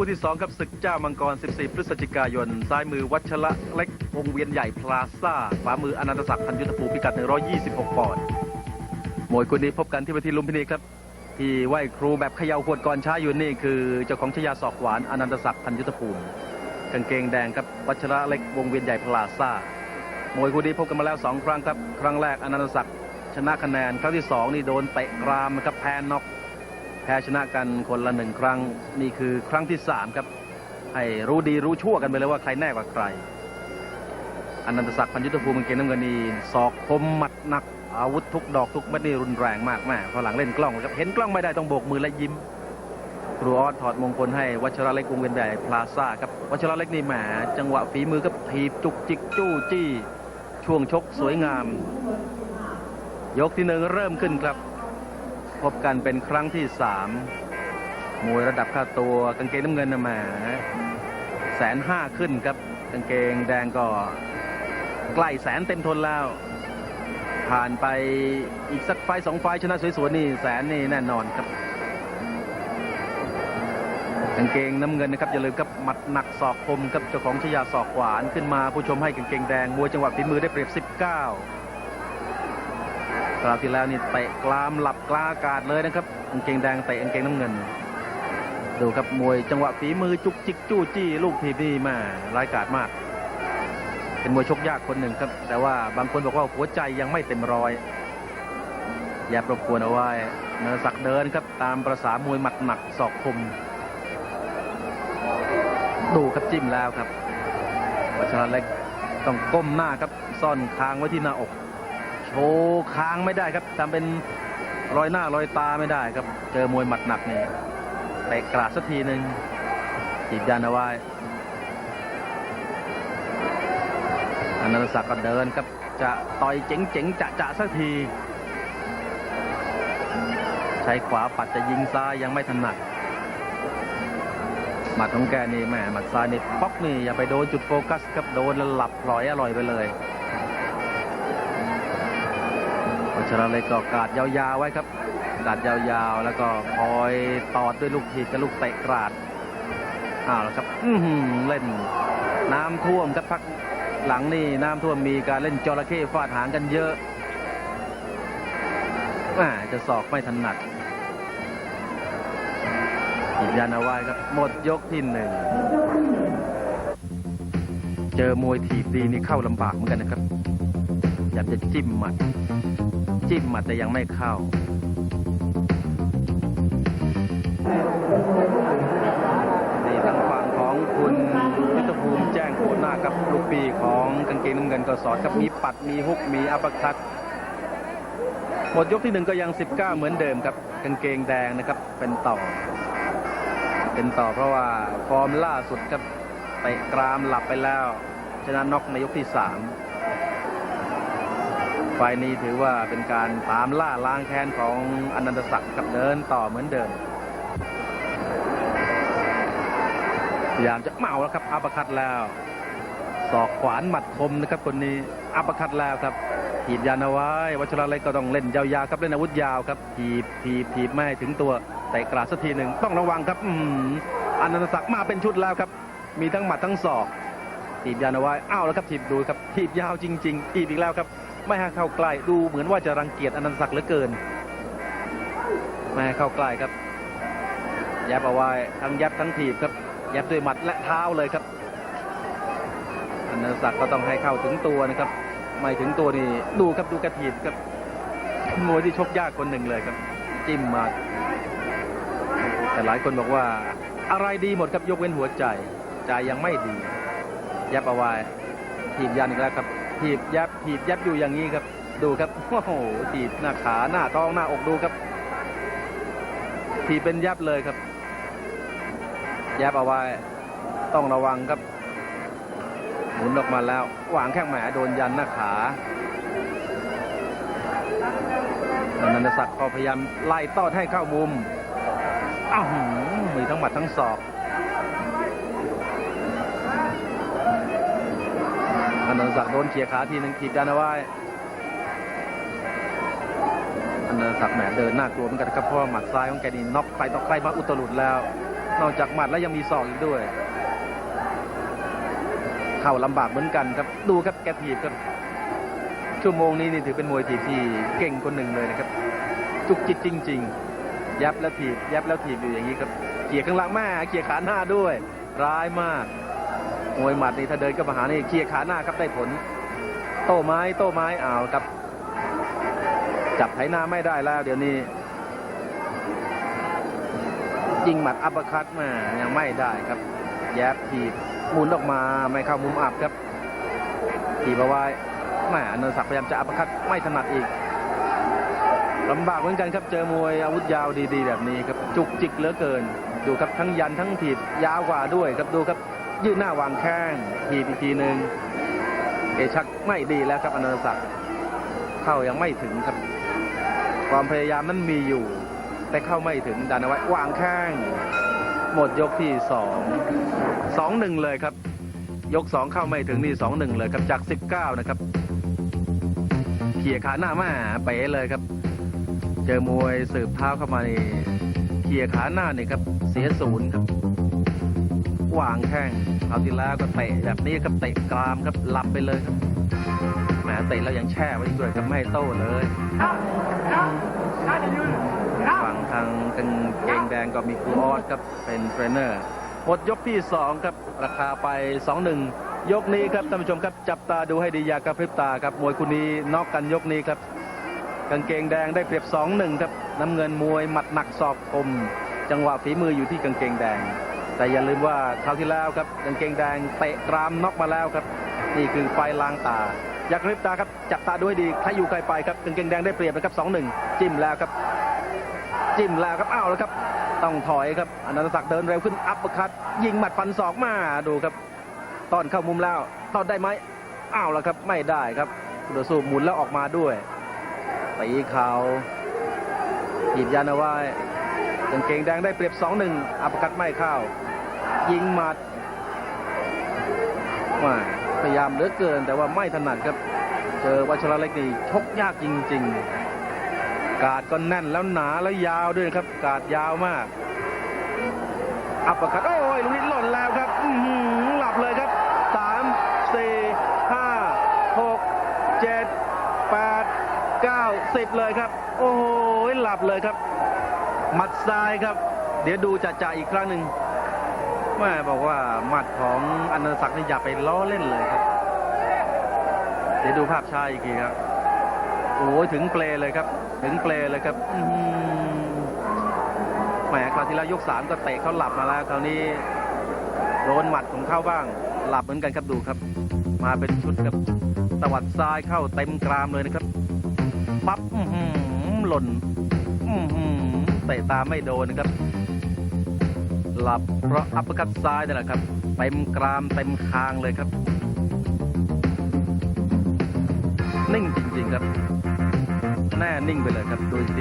คู่ที่ 2 ครับศึกเจ้ามังกร 14 พฤศจิกายน ซ้ายมือวัชระเล็กวงเวียนใหญ่พลาซ่าขวามืออนันตศักดิ์พันยุทธภูพิกัด 126 ปอนด์มวยคู่นี้พบกันที่เวทีลุมพินีครับ ที่ไหวครูแบบเขย่าขวดก่อนช้าอยู่นี่คือเจ้าของชายาศอกหวานอนันตศักดิ์พันยุทธภูมิกางเกงแดงครับวัชระเล็กวงเวียนใหญ่พลาซ่ามวยคู่นี้พบกันมาแล้วสองครั้งครับ ครั้งแรกอนันตศักดิ์ชนะคะแนนครั้งที่สองนี่โดนเตะกรามนะครับแพ้น็อก พ้ชนะกันคนละหนึ่งครั้งนี่คือครั้งที่สามครับ ให้รู้ดีรู้ชั่วกันไปเลยว่าใครแน่กว่าใครอนันตศักดิ์พันยุทธภูมิเกางเกงน้ำเงินนี่ศอกคมหมัดหนัก อาวุธทุกดอกทุกเม็ดนี่รุนแรงมากแม่พอหลังเล่นกล้องครับเห็นกล้องไม่ได้ต้องโบกมือและยิ้มครูออสถอดมงคลให้วัชระเล็กวงเวียนใหญ่พลาซ่าครับวัชระเล็กนี่แหมจังหวะฝีมือก็ถีบจุกจิกจู้จี้ ช่วงชกสวยงาม ยกที่หนึ่งเริ่มขึ้นครับ พบกันเป็นครั้งที่สามมวยระดับค่าตัวกางเกงน้ำเงินนะแหมแสนห้าขึ้นครับกางเกงแดงก็ใกล้แสนเต็มทนแล้ว ผ่านไปอีกสักไฟสองไฟชนะสวยๆนี่แสนนี่แน่นอนครับกางเกงน้ำเงินนะครับอย่าลืมครับหมัดหนักศอกคมครับเจ้าของชยาศอกขวานขึ้นมาผู้ชมให้กางเกงแดงมวยจังหวะฝีมือได้เปรียบ 19 คราวที่แล้วนี่เตะกลามหลับกลาอากาศเลยนะครับกางเกงแดงเตะกางเกงน้ำเงิน ดูครับมวยจังหวะฝีมือจุกจิกจู้จี้ลูกทีนี่มาร้ายกาจมาก เป็นมวยชกยากคนหนึ่งครับ แต่ว่าบางคนบอกว่าหัวใจยังไม่เต็มร้อย อย่าประกวนเอาไว้เนรศักดิ์เดินครับตามประษามวยหมัดหนักศอกคม ดูครับจิ้มแล้วครับวัชระเล็กต้องก้มหน้าครับซ่อนคางไว้ที่หน้าอก โชว์ค้างไม่ได้ครับทำเป็นรอยหน้ารอยตาไม่ได้ครับ เจอมวยหมัดหนักนี่เตะกราดสักทีหนึ่งจีบยันเอาไว้อนันตศักดิ์ก็เดินครับ จะต่อยเจ๋งๆจะจะสักทีใช้ขวาปัดจะยิงซ้ายยังไม่ถนัดหมัดของแกนี่แหม่หมัดซ้ายนี่ป๊อกนี่อย่าไปโดนจุดโฟกัสครับโดนแล้วหลับลอยอร่อยไปเลย ชระเล็กก็กาดยาวๆไว้ครับกาดยาวๆ แล้วก็คอยตอดด้วยลูกทีกับลูกเตะกราดอ้าวแล้วครับอือหือเล่นน้ำท่วมครับพักหลังนี่น้ำท่วมมีการเล่นจระเข้ฟาดหางกันเยอะแหม่จะสอกไม่ถนัดหยิบยันเอาไว้ครับหมดยกที่หนึ่งเจอมวยถีบดีนี่เข้าลำบากเหมือนกันนะครับ อยากจะจิ้มหมัด จิ้มหมัดแต่ยังไม่เข้า นี่ทางฝั่งของคุณยุทธภูมิแจ้งโคหน้ากับลูกปีของกางเกงน้ำเงินก็สอนครับมีปัดมีฮุกมีอัปเปอร์คัตหมดยกที่หนึ่งก็ยัง 19 เหมือนเดิมครับกางเกงแดงนะครับเป็นต่อ เป็นต่อเพราะว่าฟอร์มล่าสุดครับเตะกรามหลับไปแล้ว ชนะน็อกในยกที่สาม ไฟนี้ถือว่าเป็นการตามล่าล้างแค้นของอนันตศักดิ์กับเดินต่อเหมือนเดิมพยายามจะเมาแล้วครับอัปคัดแล้ว ศอกขวานหมัดคมนะครับคนนี้อัปคัดแล้วครับถีบยันเอาไว้วัชระเล็กก็ต้องเล่นยาวๆครับเล่นอาวุธยาวครับถีบถีบถีบไม่ถึงตัวแต่กราดสักทีหนึ่งต้องระวังครับอืมอนันตศักดิ์มาเป็นชุดแล้วครับ มีทั้งหมัดทั้งศอกถีบยันเอาไว้อ้าวแล้วครับถีบดูครับถีบยาวจริง ๆ ถีบอีกแล้วครับ ไม่ให้เข้าใกล้ดูเหมือนว่าจะรังเกียจอนันตศักดิ์เหลือเกิน ไม่ให้เข้าใกล้ครับ ยับเอาไว้ทั้งยับทั้งถีบครับ ยับด้วยหมัดและเท้าเลยครับ อนันตศักดิ์ก็ต้องให้เข้าถึงตัวนะครับ ไม่ถึงตัวนี่ดูครับดูกระถีบครับมวยที่ชกยากคนหนึ่งเลยครับ จิ้มมาแต่หลายคนบอกว่า อะไรดีหมดครับยกเว้นหัวใจ ใจยังไม่ดี ยับเอาไว้ถีบยันอีกแล้วครับ ถีบยับถีบยับอยู่อย่างนี้ครับ ดูครับโอ้โหถีบหน้าขาหน้าท้องหน้าอกดูครับถีบเป็นยับเลยครับ ยับเอาไว้ต้องระวังครับ หมุนออกมาแล้ววางแข้งแหมโดนยันหน้าขานันตศักดิ์ก็พยายามไล่ต้อนให้เข้ามุมอ้าวหือมีทั้งหมัดทั้งศอก อนันตศักดิ์โดนเขี่ยขาทีหนึ่งถีบยันเอาไว้อนันตศักดิ์แหมเดินน่ากลัวเหมือนกันครับเพราะว่าหมัดซ้ายของแกนี่น็อกไปน็อกใกล้มาอุตลุดแล้ว นอกจากหมัดแล้วยังมีศอกอีกด้วย เข้าลำบากเหมือนกันครับดูครับแกถีบครับชั่วโมงนี้นี่ถือเป็นมวยถีบที่เก่งคนหนึ่งเลยนะครับ จุกจิตจริง ๆ ยับแล้วถีบยับแล้วถีบอยู่อย่างนี้ครับเขี่ยข้างหลังแม่เขี่ยขาหน้าด้วย ร้ายมาก มวยหมัดนี่ถ้าเดินก็มาหานี่เขี่ยขาหน้าครับได้ผล โต้ไม้โต้ไม้อ้าวครับ จับไถหน้าไม่ได้แล้ว เดี๋ยวนี้ยิงหมัดอัปคัตมายังไม่ได้ครับ แยบถีบหมุนออกมาไม่เข้ามุมอับครับถีบเอาไว้แหมอนันศักดิ์พยายามจะอัปคัตไม่ถนัดอีกลำบากเหมือนกันครับเจอมวยอาวุธยาวดีๆ แบบนี้ครับจุกจิกเหลือเกิน ดูครับทั้งยันทั้งถีบยาวกว่าด้วยครับดูครับ ยืดหน้าวางแข้งถีอีกทีหนึ่งเอชักไม่ดีแล้วครับอนันตศักดิ์เข้ายังไม่ถึงครับ ความพยายามนั้นมีอยู่ แต่เข้าไม่ถึงดันเอาไว้วางแข้งหมดยกที่สองสองหนึ่งเลยครับ ยกสองเข้าไม่ถึงนี่สองหนึ่งเลยครับจากสิบเก้านะครับเขี่ยขาหน้ามาเป๋เลยครับ เจอมวยสืบเท้าเข้ามานี่เขี่ยขาหน้านี่ครับเสียศูนย์ครับ วางแข้งเอาที่แล้วก็เตะแบบนี้ครับเตะกรามครับหลับไปเลยครับแหมเตะแล้วยังแช่ไว้อีกด้วยครับไม่โต้เลยฝั่งทางกางเกงแดงก็มีครูออสครับเป็นเทรนเนอร์หมดยกที่สองครับราคาไปสองหนึ่งยกนี้ครับท่านผู้ชมครับจับตาดูให้ดีอย่ากระพริบตาครับมวยคู่นี้นอกกันยกนี้ครับกางเกงแดงได้เปรียบ2-1ครับน้ำเงินมวยหมัดหนักศอกคมจังหวะฝีมืออยู่ที่กางเกงแดง แต่อย่าลืมว่าคราวที่แล้วครับกางเกงแดงเตะกรามน็อกมาแล้วครับ นี่คือไฟล้างตา อยากริบตาครับจับตาด้วยดีใครอยู่ใครไปครับกางเกงแดงได้เปรียบนะครับ2-1จิ้มแล้วครับ จิ้มแล้วครับอ้าวแล้วครับ ต้องถอยครับอนันตศักดิ์เดินเร็วขึ้นอัปปร์คัตยิงหมัดฟันศอกมาดูครับตอนเข้ามุมแล้วตอนได้ไหมอ้าวแล้วครับไม่ได้ครับคู่ต่อสู้หมุนแล้วออกมาด้วยตีเข่าถีบยันเอาไว้กางเกงแดงได้เปรียบ2-1อัปคัดไม่เข้า ยิงหมัดมาพยายามเหลือเกิน แต่ว่าไม่ถนัดครับ เจอวัชระเล็กนี่ชกยากจริง ๆ กาดก็แน่นแล้วหนาแล้วยาวด้วยครับ กาดยาวมาก อัปปคัดโอ้ยลูกนี้หล่นแล้วครับอืหลับเลยครับสามสี่ห้าหกเจ็ดแปด9 10เลยครับ โอ้โหลับเลยครับ หมัดซ้ายครับ เดี๋ยวดูจะจ่าอีกครั้งหนึ่ง แม่บอกว่าหมัดของอนันตศักดิ์นี่อย่าไปล้อเล่นเลยครับ เดี๋ยวดูภาพช้าอีกทีครับ โอ้ยถึงเปลเลยครับ ถึงเปลเลยครับแหมคราวที่แล้วยกสามก็เตะเขาหลับมาแล้วคราวนี้โดนหมัดของเขาบ้าง หลับเหมือนกันครับดูครับ มาเป็นชุดครับตวัดซ้ายเข้าเต็มกรามเลยนะครับ ปั๊บอื้อหือหล่นอื้อหือเตะตามไม่โดนนะครับ หลับ เพราะอัปปะคัตซ้ายนี่แหละครับเต็มกรามเต็มคางเลยครับ นิ่งจริงๆครับ แน่นิ่งไปเลยครับดูอีกที